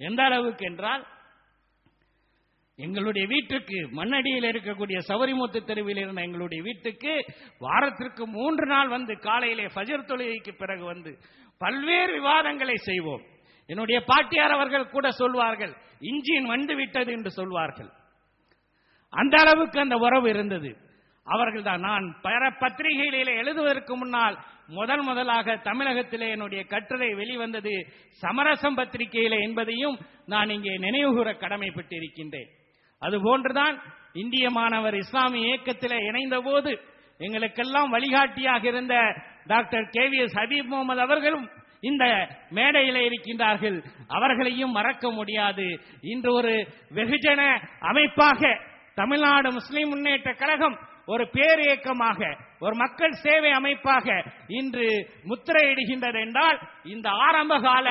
எந்த அளவுக்கு என்றால் எங்களுடைய வீட்டுக்கு மண்ணடியில் இருக்கக்கூடிய சவரிமுத்து தெருவில் இருந்த எங்களுடைய வீட்டுக்கு வாரத்திற்கு மூன்று நாள் வந்து காலையிலே ஃபஜர் தொழுகைக்கு பிறகு வந்து பல்வேறு விவாதங்களை செய்வோம். என்னுடைய பாட்டியார் அவர்கள் கூட சொல்வார்கள் இன்ஜின் வந்து விட்டது என்று சொல்வார்கள். அந்த அளவுக்கு அந்த உறவு இருந்தது. அவர்கள் தான் நான் பல பத்திரிகைகளிலே எழுதுவதற்கு முன்னால் முதன் முதலாக தமிழகத்திலே என்னுடைய கட்டுரை வெளிவந்தது சமரசம் பத்திரிகையில என்பதையும் நான் இங்கே நினைவுகூர கடமைப்பட்டிருக்கின்றேன். அதுபோன்றுதான் இந்திய மாணவர் இஸ்லாமிய இயக்கத்தில் இணைந்த போது எங்களுக்கெல்லாம் வழிகாட்டியாக இருந்த doctor K V S Habeeb Mohammed அவர்களும் இந்த மேடையில் இருக்கின்றார்கள். அவர்களையும் மறக்க முடியாது. இன்று ஒரு வெகுஜன அமைப்பாக தமிழ்நாடு முஸ்லிம் முன்னேற்ற கழகம் ஒரு பேரியக்கமாக ஒரு மக்கள் சேவை அமைப்பாக இன்று முத்திரையிடுகின்றது என்றால் இந்த ஆரம்ப கால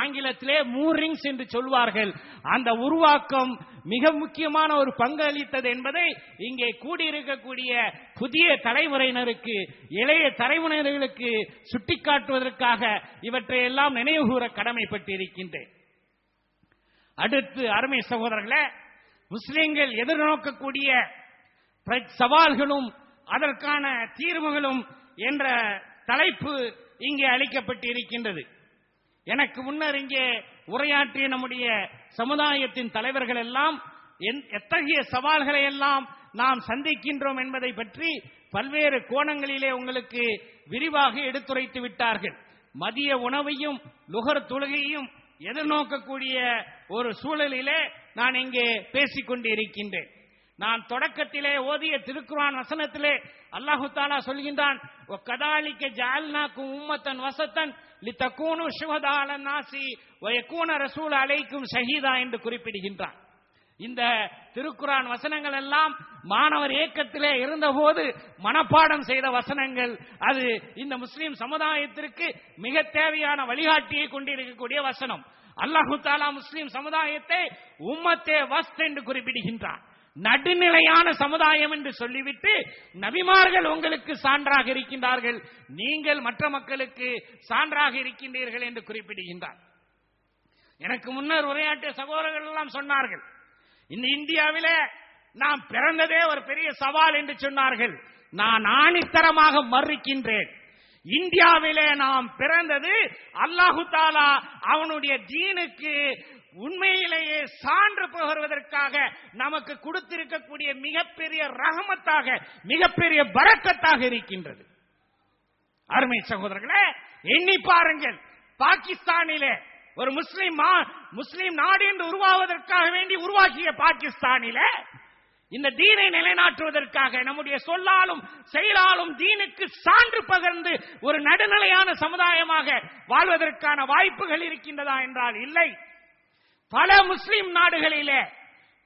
ஆங்கிலத்திலே மூரிங்ஸ் என்று சொல்வார்கள். அந்த உருவாக்கம் மிக முக்கியமான ஒரு பங்கு அளித்தது என்பதை இங்கே கூடியிருக்கக்கூடிய புதிய தலைமுறையினருக்கு இளைய தலைமுறையினர்களுக்கு சுட்டிக்காட்டுவதற்காக இவற்றையெல்லாம் நினைவுகூற கடமைப்பட்டிருக்கின்றேன். அடுத்து அருமை சகோதரர்களே முஸ்லிம்கள் எதிர்நோக்கக்கூடிய சவால்களும் அதற்கான தீர்வுகளும் என்ற தலைப்பு இங்கே அளிக்கப்பட்டு இருக்கின்றது எனக்கு முன்னர் இங்கே உரையாற்றிய நம்முடைய சமுதாயத்தின் தலைவர்கள் எல்லாம் எத்தகைய சவால்களை எல்லாம் நாம் சந்திக்கின்றோம் என்பதை பற்றி பல்வேறு கோணங்களிலே உங்களுக்கு விரிவாக எடுத்துரைத்து விட்டார்கள். மதிய உணவையும் நுகர் தொழுகையும் எதிர்நோக்கக்கூடிய ஒரு சூழலிலே நான் இங்கே பேசிக் கொண்டிருக்கின்றேன் நான் தொடக்கத்திலே ஓதிய திருக்குரான் வசனத்திலே அல்லாஹு தாலா சொல்கின்றான் உம்மத்தன் வசத்தன் லித்தக்கூனு சுகதால நாசி வயக்கூன ரசூல் அலைக்கும் ஷஹீதா என்று குறிப்பிடுகின்றான். இந்த திருக்குரான் வசனங்கள் எல்லாம் மாணவர் இயக்கத்திலே இருந்தபோது மனப்பாடம் செய்த வசனங்கள். அது இந்த முஸ்லிம் சமுதாயத்திற்கு மிக தேவையான வழிகாட்டியை கொண்டிருக்கக்கூடிய வசனம். அல்லாஹு தாலா முஸ்லிம் சமுதாயத்தை உம்மத்தே வஸ்த் என்று குறிப்பிடுகின்றான். நடுநிலையான சமுதாயம் என்று சொல்லிவிட்டு நபிமார்கள் உங்களுக்கு சான்றாக இருக்கின்றார்கள். நீங்கள் மற்ற மக்களுக்கு சான்றாக இருக்கின்றீர்கள் என்று குறிப்பிடுகின்றார். எனக்கு முன்னர் உரையாற்றிய சகோதரர்கள் எல்லாம் சொன்னார்கள். இந்த இந்தியாவிலே நாம் பிறந்ததே ஒரு பெரிய சவால் என்று சொன்னார்கள். நான் ஆணித்தரமாக மறுக்கின்றேன். இந்தியாவிலே நாம் பிறந்தது அல்லாஹு தாலா அவனுடைய ஜீனுக்கு உண்மையிலேயே சான்று பகர்வதற்காக நமக்கு கொடுத்திருக்கக்கூடிய மிகப்பெரிய ரகமத்தாக மிகப்பெரிய பரக்கத்தாக இருக்கின்றது. அருமை சகோதரர்களே எண்ணி பாருங்கள். பாகிஸ்தானிலே ஒரு முஸ்லிம் முஸ்லிம் நாடு என்று உருவாவதற்காக வேண்டி உருவாக்கிய பாகிஸ்தானில இந்த தீனை நிலைநாட்டுவதற்காக நம்முடைய சொல்லாலும் செயலாலும் தீனுக்கு சான்று பகர்ந்து ஒரு நடுநிலையான சமுதாயமாக வாழ்வதற்கான வாய்ப்புகள் இருக்கின்றதா என்றால் இல்லை. பல முஸ்லிம் நாடுகளிலே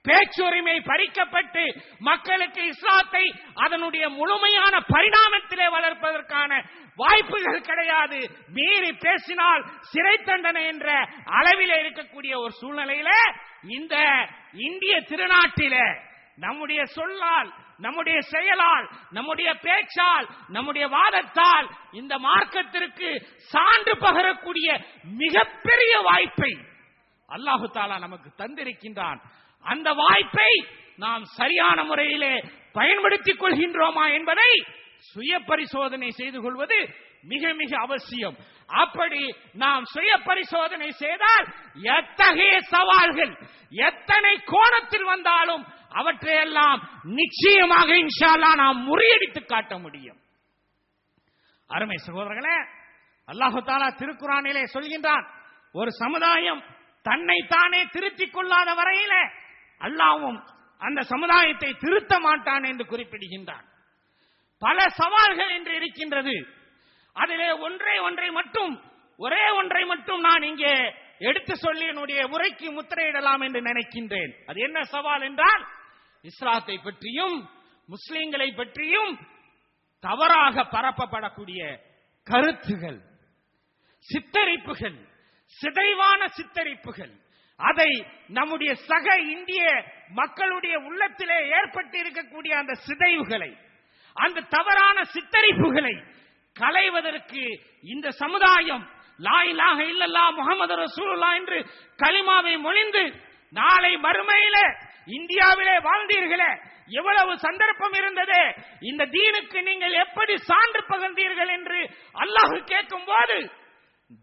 பேச்சுரிமை பறிக்கப்பட்டு மக்களுக்கு இஸ்லாத்தை அதனுடைய முழுமையான பரிணாமத்திலே வளர்ப்பதற்கான வாய்ப்புகள் கிடையாது. மீறி பேசினால் சிறை தண்டனை என்ற அளவில் இருக்கக்கூடிய ஒரு சூழ்நிலையில இந்த இந்திய திருநாட்டில நம்முடைய சொல்லால் நம்முடைய செயலால் நம்முடைய பேச்சால் நம்முடைய வாதத்தால் இந்த மார்க்கத்திற்கு சான்று பகரக்கூடிய மிகப்பெரிய வாய்ப்பை அல்லாஹு தாலா நமக்கு தந்திருக்கின்றான். அந்த வாய்ப்பை நாம் சரியான முறையிலே பயன்படுத்திக் கொள்கின்றோமா என்பதை சுய பரிசோதனை செய்து கொள்வது மிக மிக அவசியம். அப்படி நாம் சுய பரிசோதனை செய்தால் எத்தகைய சவால்கள் எத்தனை கோணத்தில் வந்தாலும் அவற்றையெல்லாம் நிச்சயமாக இன்ஷால்லா நாம் முறியடித்து காட்ட முடியும். அருமை சகோதரர்களே அல்லாஹு தாலா திருக்குறானிலே சொல்கின்றான் ஒரு சமுதாயம் தன்னை தானே திருத்திக் கொள்ளாத வரையில அல்லாவும் அந்த சமுதாயத்தை திருத்த மாட்டான் என்று குறிப்பிடுகின்றான். பல சவால்கள் என்று இருக்கின்றது. அதிலே ஒன்றை ஒன்றை மட்டும் ஒரே ஒன்றை மட்டும் நான் இங்கே எடுத்து சொல்லி என்னுடைய உரைக்கு முத்திரையிடலாம் என்று நினைக்கின்றேன். அது என்ன சவால் என்றால் இஸ்லாத்தை பற்றியும் முஸ்லிம்களை பற்றியும் தவறாக பரப்பப்படக்கூடிய கருத்துகள் சித்தரிப்புகள் சிதைவான சித்தரிப்புகள். அதை நம்முடைய சக இந்திய மக்களுடைய உள்ளத்திலே ஏற்பட்டு இருக்கக்கூடிய அந்த சிதைவுகளை அந்த தவறான சித்தரிப்புகளை களைவதற்கு இந்த சமுதாயம் லா இல்லல்லா முகமது ரசூலுல்லா என்று கலிமாவை மொழிந்து நாளை மறுமையில இந்தியாவிலே வாழ்ந்தீர்களே எவ்வளவு சந்தர்ப்பம் இருந்தது இந்த தீனுக்கு நீங்கள் எப்படி சான்று பகிர்ந்தீர்கள் என்று அல்லாஹ் கேட்கும் போது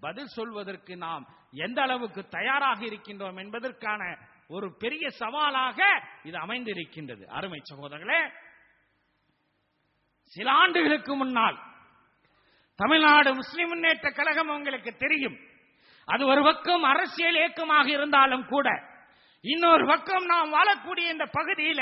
பதில் சொல்வதற்கு நாம் எந்த அளவுக்கு தயாராக இருக்கின்றோம் என்பதற்கான ஒரு பெரிய சவாலாக இது அமைந்திருக்கின்றது. அருமை சகோதரர்களே சில ஆண்டுகளுக்கு முன்னால் தமிழ்நாடு முஸ்லிம் முன்னேற்ற கழகம் உங்களுக்கு தெரியும். அது ஒரு பக்கம் அரசியல் இயக்கமாக இருந்தாலும் கூட இன்னொரு பக்கம் நாம் வாழக்கூடிய இந்த பகுதியில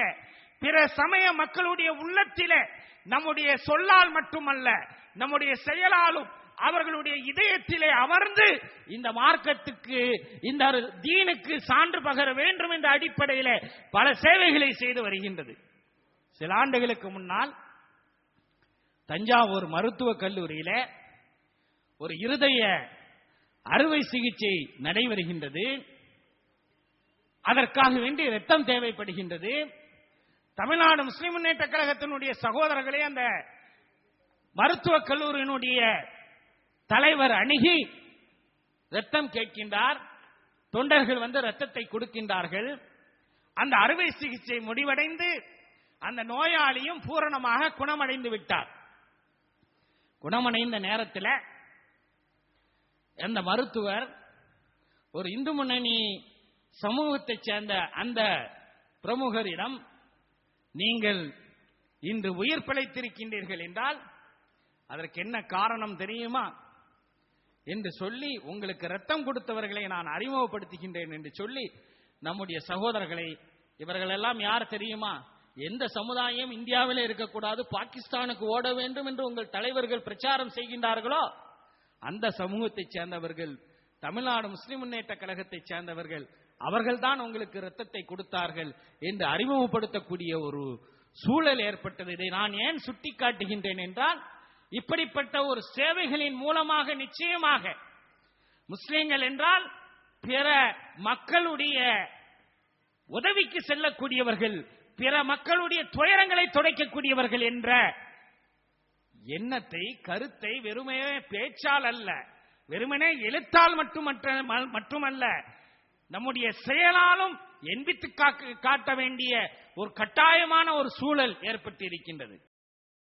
பிற சமய மக்களுடைய உள்ளத்தில நம்முடைய சொல்லால் மட்டுமல்ல நம்முடைய செயலாலும் அவர்களுடைய இதயத்திலே அமர்ந்து இந்த மார்க்கத்துக்கு இந்த தீனுக்கு சான்று பகர வேண்டும் என்ற அடிப்படையில பல சேவைகளை செய்து வருகின்றது. சில ஆண்டுகளுக்கு முன்னால் தஞ்சாவூர் மருத்துவக் கல்லூரியில ஒரு இருதய அறுவை சிகிச்சை நடைபெறுகின்றது. அதற்காக வேண்டி ரத்தம் தேவைப்படுகின்றது. தமிழ்நாடு முஸ்லிம் முன்னேற்ற கழகத்தினுடைய சகோதரர்களே அந்த மருத்துவக் கல்லூரியினுடைய தலைவர் அணுகி ரத்தம் கேட்கின்றார். தொண்டர்கள் வந்து ரத்தத்தை கொடுக்கின்றார்கள். அந்த அறுவை சிகிச்சை முடிவடைந்து அந்த நோயாளியும் பூரணமாக குணமடைந்து விட்டார். குணமடைந்த நேரத்தில் அந்த மருத்துவர் ஒரு இந்து முன்னணி சமூகத்தைச் சேர்ந்த அந்த பிரமுகரிடம் நீங்கள் இன்று உயிர் பிழைத்திருக்கின்றீர்கள் என்றால் அதற்கு என்ன காரணம் தெரியுமா? என்று சொல்லி உங்களுக்கு ரத்தம் கொடுத்தவர்களை நான் அறிமுகப்படுத்துகின்றேன் என்று சொல்லி நம்முடைய சகோதரர்களை இவர்கள் எல்லாம் யார் தெரியுமா? எந்த சமுதாயம் இந்தியாவிலே இருக்கக்கூடாது பாகிஸ்தானுக்கு ஓட வேண்டும் என்று உங்கள் தலைவர்கள் பிரச்சாரம் செய்கின்றார்களோ அந்த சமூகத்தைச் சேர்ந்தவர்கள் தமிழ்நாடு முஸ்லிம் முன்னேற்ற கழகத்தைச் சேர்ந்தவர்கள் அவர்கள்தான் உங்களுக்கு ரத்தத்தை கொடுத்தார்கள் என்று அறிமுகப்படுத்தக்கூடிய ஒரு சூழல் ஏற்பட்டது. இதை நான் ஏன் சுட்டிக்காட்டுகின்றேன் என்றால் இப்படிப்பட்ட ஒரு சேவைகளின் மூலமாக நிச்சயமாக முஸ்லிம்கள் என்றால் பிற மக்களுடைய உதவிக்கு செல்லக்கூடியவர்கள் பிற மக்களுடைய துயரங்களை துடைக்கக்கூடியவர்கள் என்ற எண்ணத்தை கருத்தை வெறுமே பேச்சால் அல்ல வெறுமனே எழுத்தால் மட்டுமற்ற மட்டுமல்ல நம்முடைய செயலாலும் எண்பித்து காட்ட வேண்டிய ஒரு கட்டாயமான ஒரு சூழல் ஏற்பட்டு இருக்கின்றது